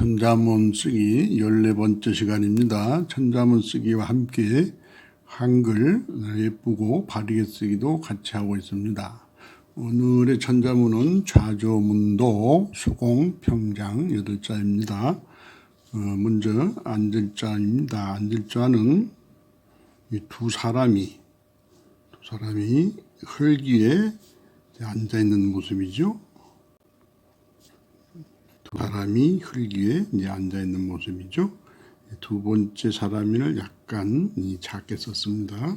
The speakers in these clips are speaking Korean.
천자문 쓰기 14번째 시간입니다. 천자문 쓰기와 함께 한글 예쁘고 바르게 쓰기도 같이 하고 있습니다. 오늘의 천자문은 좌조문도 수공 평장 8자입니다. 어, 먼저 앉을 자입니다. 앉을 자는 이두 사람이 두 사람이 흙 위에 앉아 있는 모습이죠. 두 사람이 흙 위에 이제 앉아 있는 모습이죠. 두 번째 사람을 약간 이 작게 썼습니다.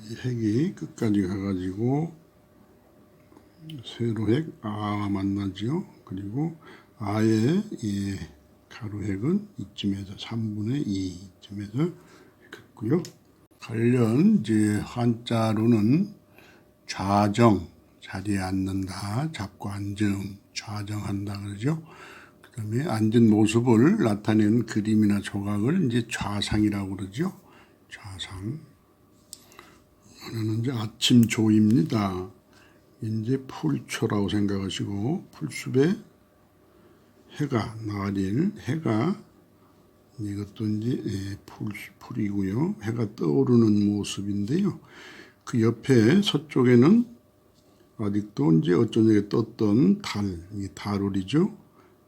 이 핵이 끝까지 가가지고 세로핵 아와 만나죠. 그리고 아의 이 가로핵은 이쯤에서 3분의 2쯤에서 긋고요. 관련 이제 한자로는 좌정 자리에 앉는다, 잡고 앉음, 좌정한다 그러죠. 그다음에 앉은 모습을 나타내는 그림이나 조각을 이제 좌상이라고 그러죠. 좌상. 하나는 이제 아침 조입니다. 이제 풀초라고 생각하시고 풀숲에 해가 나릴 해가 이것도 이제 예, 풀 풀이고요. 해가 떠오르는 모습인데요. 그 옆에 서쪽에는 아직도 이제 어쩌냐게 떴던 달, 이 달울이죠.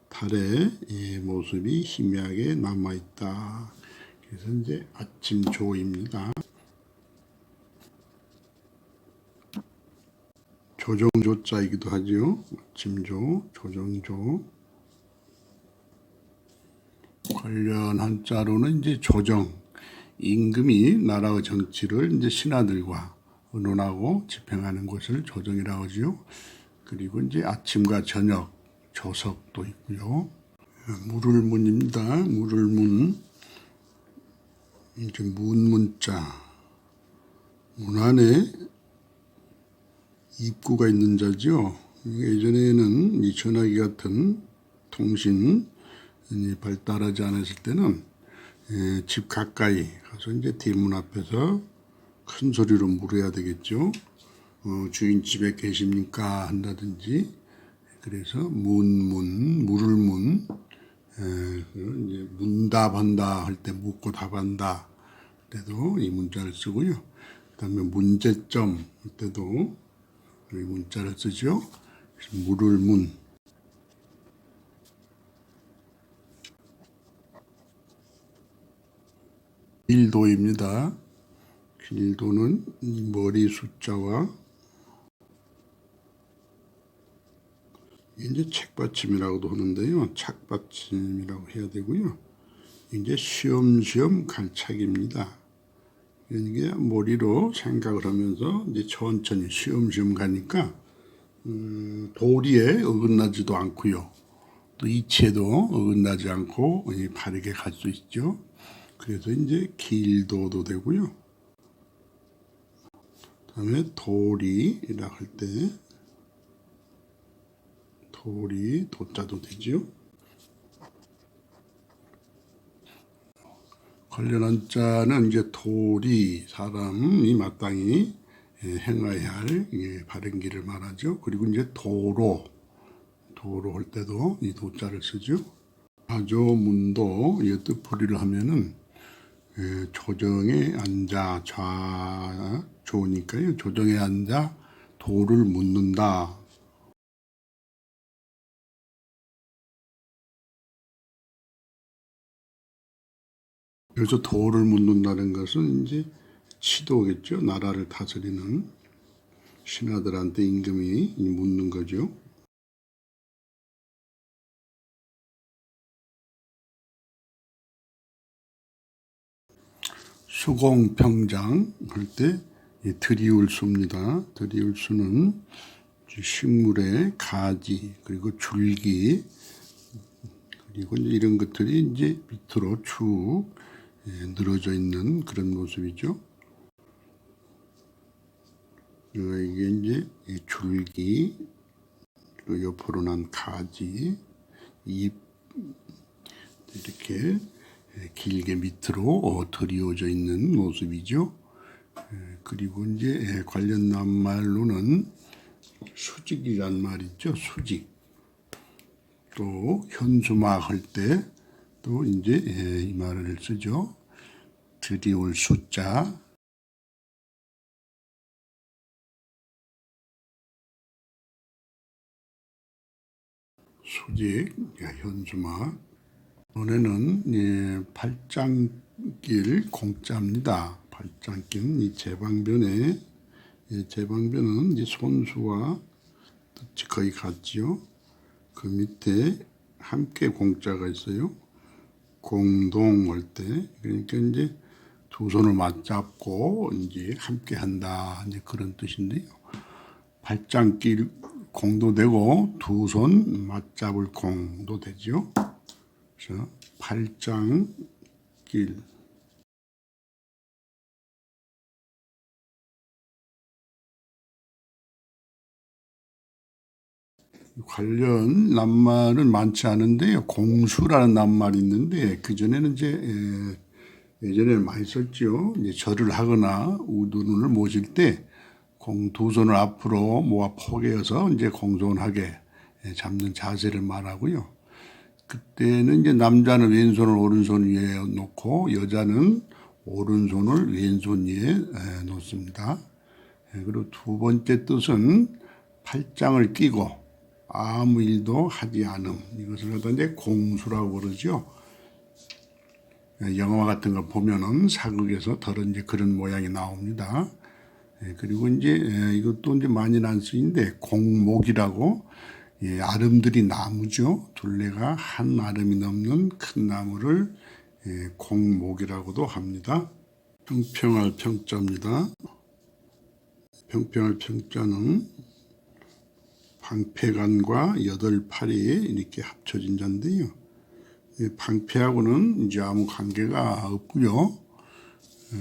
달의 이 모습이 희미하게 남아 있다. 그래서 이제 아침 조입니다. 조정조자이기도 하죠. 아침조, 조정조. 관련 한자로는 이제 조정, 임금이 나라의 정치를 이제 신하들과 의논하고 집행하는 것을 조정이라고 하지요. 그리고 이제 아침과 저녁, 조석도 있고요. 물을문입니다. 물을문. 이제 문문자. 문 안에 입구가 있는 자죠. 예전에는 이 전화기 같은 통신 발달하지 않았을 때는 예, 집 가까이 가서 이제 대문 앞에서 큰 소리로 물어야 되겠죠. 어, 주인 집에 계십니까? 한다든지 그래서 문문 물을 문 에, 이제 문답한다 할 때 묻고 답한다 때도 이 문자를 쓰고요. 그다음에 문제점 할 때도 이 문자를 쓰죠. 물을 문 일도입니다. 길도는 머리 숫자와 이제 책받침이라고도 하는데요. 착받침이라고 해야 되고요. 이제 갈 책입니다. 이게 머리로 생각을 하면서 이제 천천히 쉬엄쉬엄 가니까 음, 도리에 어긋나지도 않고요. 또 이치에도 어긋나지 않고 바르게 갈 수 있죠. 그래서 이제 길도도 되고요. 다음에 도리라 할 때 도리 도자도 되죠. 관련한 자는 이제 도리 사람이 마땅히 예, 행해야 할 바른 길을 말하죠. 그리고 이제 도로 도로 할 때도 이 도자를 쓰죠. 가조문도 이 뜻풀이를 하면은 예, 조정에 앉아 좌 좋으니까요. 조정에 앉아 도를 묻는다. 여기서 도를 묻는다는 것은 이제 치도겠죠. 나라를 다스리는 신하들한테 임금이 묻는 거죠. 수공평장 할 때 드리울수입니다. 드리울수는 식물의 가지 그리고 줄기 그리고 이런 것들이 이제 밑으로 쭉 예, 늘어져 있는 그런 모습이죠. 어, 이게 이제 줄기 그 옆으로 난 가지 잎 이렇게 길게 밑으로 어, 들이어져 있는 모습이죠. 예, 그리고 이제 예, 관련 낱말로는 수직이란 말 있죠. 수직. 또 현수막 할 때 또 이제 예, 이 말을 쓰죠. 드리올 숫자. 수직, 예, 현수막. 이번에는 예, 발장길 공짜입니다. 발장길 이 제방변에 예, 제방변은 이제 손수와 거의 같지요. 그 밑에 함께 공짜가 있어요. 공동 할 때 그러니까 이제 두 손을 맞잡고 이제 함께 한다 이제 그런 뜻인데요. 발장길 공도 되고 두 손 맞잡을 공도 되죠. 그래서 발장길 관련 낱말은 많지 않은데요. 공수라는 낱말이 있는데 그 전에는 이제 에, 예전에는 많이 썼죠. 이제 절을 하거나 우두눈을 모실 때 공 두 손을 앞으로 모아 포개어서 이제 공손하게 에, 잡는 자세를 말하고요. 그때는 이제 남자는 왼손을 오른손 위에 놓고 여자는 오른손을 왼손 위에 에, 놓습니다. 예, 그리고 두 번째 뜻은 팔짱을 끼고 아무 일도 하지 않음 이것을 갖다 이제 공수라고 그러죠. 예, 영화 같은 거 보면은 사극에서 더런 이제 그런 모양이 나옵니다. 예, 그리고 이제 예, 이것도 이제 많이 난 쓰인데 공목이라고 예, 아름들이 나무죠. 둘레가 한 아름이 넘는 큰 나무를 예, 공목이라고도 합니다. 평평할 평자입니다. 평평할 평자는 방패간과 여덟 팔이 이렇게 합쳐진 자인데요. 이 방패하고는 이제 아무 관계가 없고요. 에,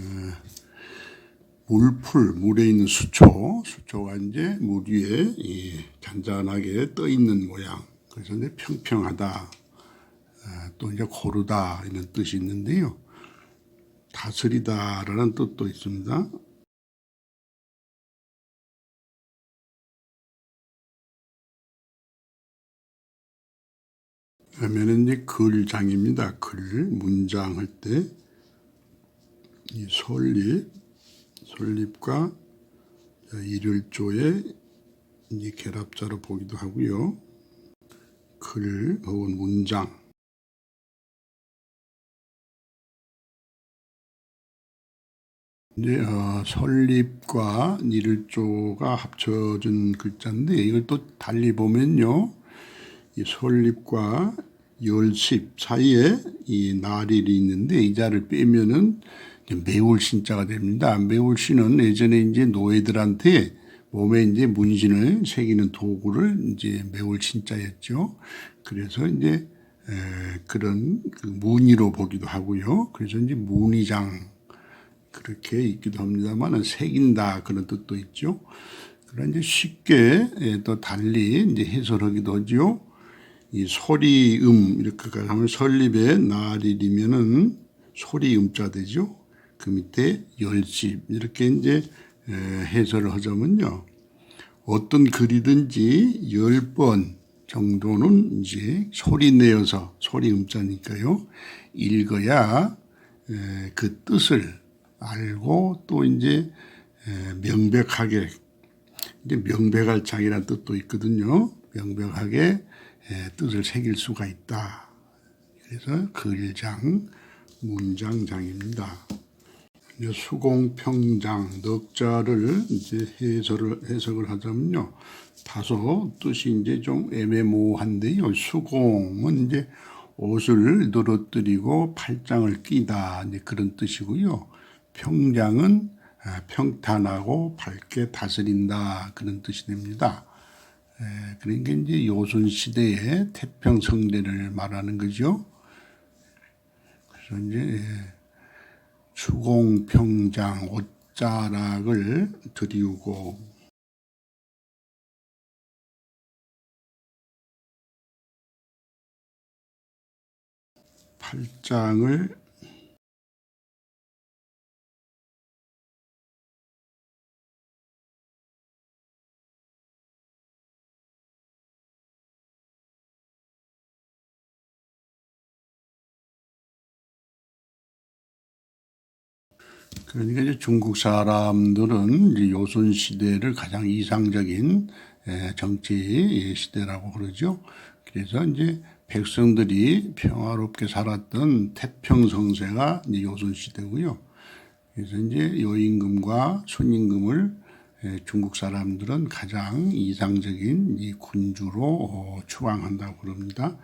물풀, 물에 있는 수초, 수초가 이제 물 위에 이 잔잔하게 떠 있는 모양. 그래서 이제 평평하다, 에, 또 이제 고르다 이런 뜻이 있는데요. 다스리다라는 뜻도 있습니다. 그러면 이제 글장입니다. 글 문장 할 때이 솔립 솔립과 일일조의 이제 결합자로 보기도 하고요. 글 혹은 문장 이제 어, 설립과 일일조가 합쳐진 글자인데 이걸 또 달리 보면요. 이 솔립과 열십 사이에 이 나릴이 있는데 이 자를 빼면은 매울 신자가 됩니다. 매울 신은 예전에 이제 노예들한테 몸에 이제 문신을 새기는 도구를 이제 매울 신자였죠. 그래서 이제 에, 그런 그 무늬로 보기도 하고요. 그래서 이제 무늬장 그렇게 있기도 합니다만은 새긴다 그런 뜻도 있죠. 그런 이제 쉽게 예, 또 달리 이제 해설하기도 하죠. 이 소리음 이렇게 하면 설립의 나릴이면은 소리음자 되죠. 그 밑에 열집 이렇게 이제 해설을 하자면요. 어떤 글이든지 열 번 정도는 이제 소리 내어서 소리 음자니까요. 읽어야 그 뜻을 알고 또 이제 명백하게 이제 명백할 장이라는 뜻도 있거든요. 명백하게 뜻을 새길 수가 있다. 그래서 글장, 문장장입니다. 수공평장 넉자를 이제 해설을 해석을 하자면요. 다소 뜻이 이제 좀 애매모호한데요. 수공은 이제 옷을 늘어뜨리고 팔짱을 끼다 이제 그런 뜻이고요. 평장은 아, 평탄하고 밝게 다스린다 그런 뜻이 됩니다. 에, 그러니까 이제 요순 시대의 태평 성대를 말하는 거죠. 그래서 이제 주공평장 옷자락을 드리우고 팔짱을 그러니까 이제 중국 사람들은 이제 요순 시대를 가장 이상적인 에, 정치 시대라고 그러죠. 그래서 이제 백성들이 평화롭게 살았던 태평성세가 이제 요순 시대고요. 그래서 이제 요임금과 순임금을 에, 중국 사람들은 가장 이상적인 이 군주로 어, 추앙한다고 그럽니다.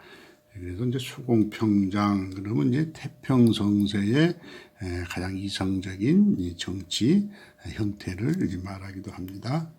그래서 이제 수공평장 그러면 이제 태평성세의 에, 가장 이상적인 이 정치 형태를 말하기도 합니다.